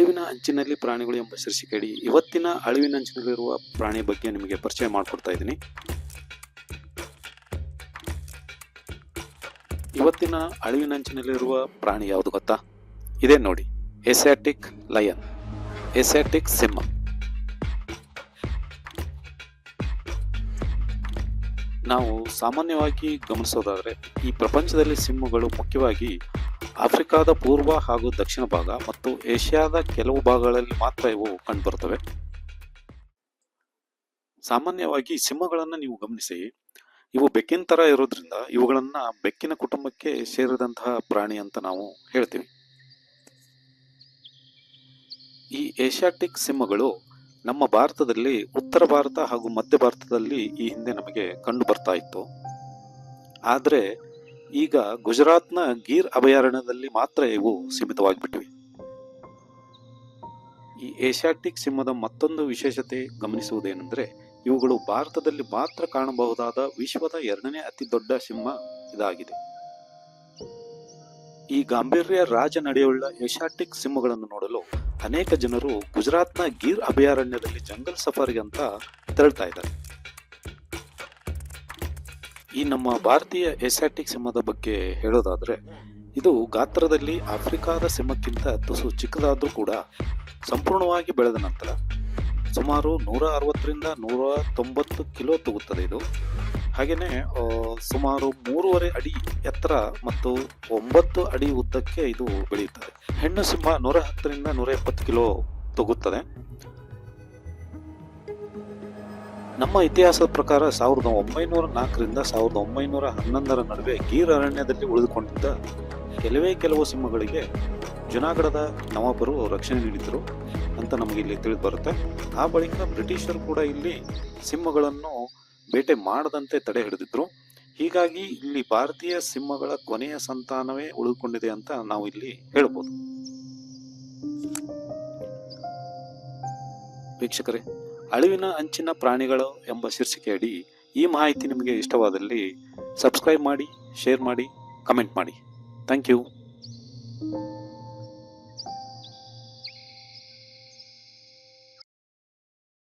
ಅಂಚಿನಲ್ಲಿ ಪ್ರಾಣಿಗಳು ಎಂಬ ಶೀರ್ಷಿಕೆಯಡಿ ಇವತ್ತಿನ ಅಳಿವಿನಂಚಿನಲ್ಲಿರುವ ಪ್ರಾಣಿ ಬಗ್ಗೆ ನಿಮಗೆ ಪರಿಚಯ ಮಾಡಿಕೊಡ್ತಾ ಇದ್ದೀನಿ. ಇವತ್ತಿನ ಅಳಿವಿನಂಚಿನಲ್ಲಿರುವ ಪ್ರಾಣಿ ಯಾವುದು ಗೊತ್ತಾ? ಇದೇ ನೋಡಿ. Asiatic lion. ಎಸ್ಯಾಟಿಕ್ ಸಿಂಹ. ನಾವು ಸಾಮಾನ್ಯವಾಗಿ ಗಮನಿಸೋದಾದರೆ ಈ ಪ್ರಪಂಚದಲ್ಲಿ ಸಿಂಹಗಳು ಮುಖ್ಯವಾಗಿ ಆಫ್ರಿಕಾದ ಪೂರ್ವ ಹಾಗೂ ದಕ್ಷಿಣ ಭಾಗ ಮತ್ತು ಏಷ್ಯಾದ ಕೆಲವು ಭಾಗಗಳಲ್ಲಿ ಮಾತ್ರ ಇವು ಕಂಡುಬರುತ್ತವೆ. ಸಾಮಾನ್ಯವಾಗಿ ಸಿಂಹಗಳನ್ನು ನೀವು ಗಮನಿಸಿ. ಇವು ಬೆಕ್ಕಿನ ಥರ ಇರೋದ್ರಿಂದ ಇವುಗಳನ್ನ ಬೆಕ್ಕಿನ ಕುಟುಂಬಕ್ಕೆ ಸೇರಿದಂತಹ ಪ್ರಾಣಿ ಅಂತ ನಾವು ಹೇಳ್ತೀವಿ. ಈ ಏಷ್ಯಾಟಿಕ್ ಸಿಂಹಗಳು ನಮ್ಮ ಭಾರತದಲ್ಲಿ ಉತ್ತರ ಭಾರತ ಹಾಗೂ ಮಧ್ಯ ಭಾರತದಲ್ಲಿ ಈ ಹಿಂದೆ ನಮಗೆ ಕಂಡು ಬರ್ತಾ ಇತ್ತು. ಆದರೆ ಈಗ ಗುಜರಾತ್ನ ಗೀರ್ ಅಭಯಾರಣ್ಯದಲ್ಲಿ ಮಾತ್ರ ಇವು ಸೀಮಿತವಾಗಿಬಿಟ್ಟಿವೆ. ಈ ಏಷ್ಯಾಟಿಕ್ ಸಿಂಹದ ಮತ್ತೊಂದು ವಿಶೇಷತೆ ಗಮನಿಸುವುದೇನೆಂದರೆ, ಇವುಗಳು ಭಾರತದಲ್ಲಿ ಮಾತ್ರ ಕಾಣಬಹುದಾದ ವಿಶ್ವದ ಎರಡನೇ ಅತಿ ದೊಡ್ಡ ಸಿಂಹ ಇದಾಗಿದೆ. ಈ ಗಾಂಭೀರ್ಯ ರಾಜ ನಡೆಯುಳ್ಳ ಏಷ್ಯಾಟಿಕ್ ಸಿಂಹಗಳನ್ನು ನೋಡಲು ಅನೇಕ ಜನರು ಗುಜರಾತ್ನ ಗೀರ್ ಅಭಯಾರಣ್ಯದಲ್ಲಿ ಜಂಗಲ್ ಸಫಾರಿ ಅಂತ ತೆರಳ್ತಾ ಇದ್ದಾರೆ. ಈ ನಮ್ಮ ಭಾರತೀಯ ಏಷ್ಯಾಟಿಕ್ ಸಿಂಹದ ಬಗ್ಗೆ ಹೇಳೋದಾದರೆ, ಇದು ಗಾತ್ರದಲ್ಲಿ ಆಫ್ರಿಕಾದ ಸಿಂಹಕ್ಕಿಂತ ತುಸು ಚಿಕ್ಕದಾದರೂ ಕೂಡ ಸಂಪೂರ್ಣವಾಗಿ ಬೆಳೆದ ನಂತರ ಸುಮಾರು ನೂರ ಅರವತ್ತರಿಂದ ನೂರ ತೊಂಬತ್ತು ಕಿಲೋ ತೂಗುತ್ತದೆ ಇದು. ಹಾಗೆಯೇ ಸುಮಾರು ಮೂರುವರೆ ಅಡಿ ಎತ್ತರ ಮತ್ತು ಒಂಬತ್ತು ಅಡಿ ಉದ್ದಕ್ಕೆ ಇದು ಬೆಳೆಯುತ್ತದೆ. ಹೆಣ್ಣು ಸಿಂಹ ನೂರ ಹತ್ತರಿಂದ ನೂರ ಎಪ್ಪತ್ತು ಕಿಲೋ ತೂಗುತ್ತದೆ. ನಮ್ಮ ಇತಿಹಾಸದ ಪ್ರಕಾರ ಸಾವಿರದ ಒಂಬೈನೂರ ನಾಲ್ಕರಿಂದ ಸಾವಿರದ ಒಂಬೈನೂರ ಹನ್ನೊಂದರ ನಡುವೆ ಗೀರ್ ಅರಣ್ಯದಲ್ಲಿ ಉಳಿದುಕೊಂಡಿದ್ದ ಕೆಲವೇ ಕೆಲವು ಸಿಂಹಗಳಿಗೆ ಜುನಾಗಢದ ನವಾಬರು ರಕ್ಷಣೆ ನೀಡಿದರು ಅಂತ ನಮಗೆ ಇಲ್ಲಿ ತಿಳಿದು ಬರುತ್ತೆ. ಆ ಬಳಿಕ ಬ್ರಿಟಿಷರು ಕೂಡ ಇಲ್ಲಿ ಸಿಂಹಗಳನ್ನು ಬೇಟೆ ಮಾಡದಂತೆ ತಡೆ ಹಿಡಿದಿದ್ರು. ಹೀಗಾಗಿ ಇಲ್ಲಿ ಭಾರತೀಯ ಸಿಂಹಗಳ ಕೊನೆಯ ಸಂತಾನವೇ ಉಳಿದುಕೊಂಡಿದೆ ಅಂತ ನಾವು ಇಲ್ಲಿ ಹೇಳ್ಬೋದು. ವೀಕ್ಷಕರೇ ಅಳಿವಿನ ಅಂಚಿನ ಪ್ರಾಣಿಗಳು ಎಂಬ ಶೀರ್ಷಿಕೆಯಡಿ ಈ ಮಾಹಿತಿ ನಿಮಗೆ ಇಷ್ಟವಾದಲ್ಲಿ ಸಬ್ಸ್ಕ್ರೈಬ್ ಮಾಡಿ ಶೇರ್ ಮಾಡಿ ಕಮೆಂಟ್ ಮಾಡಿ. Thank you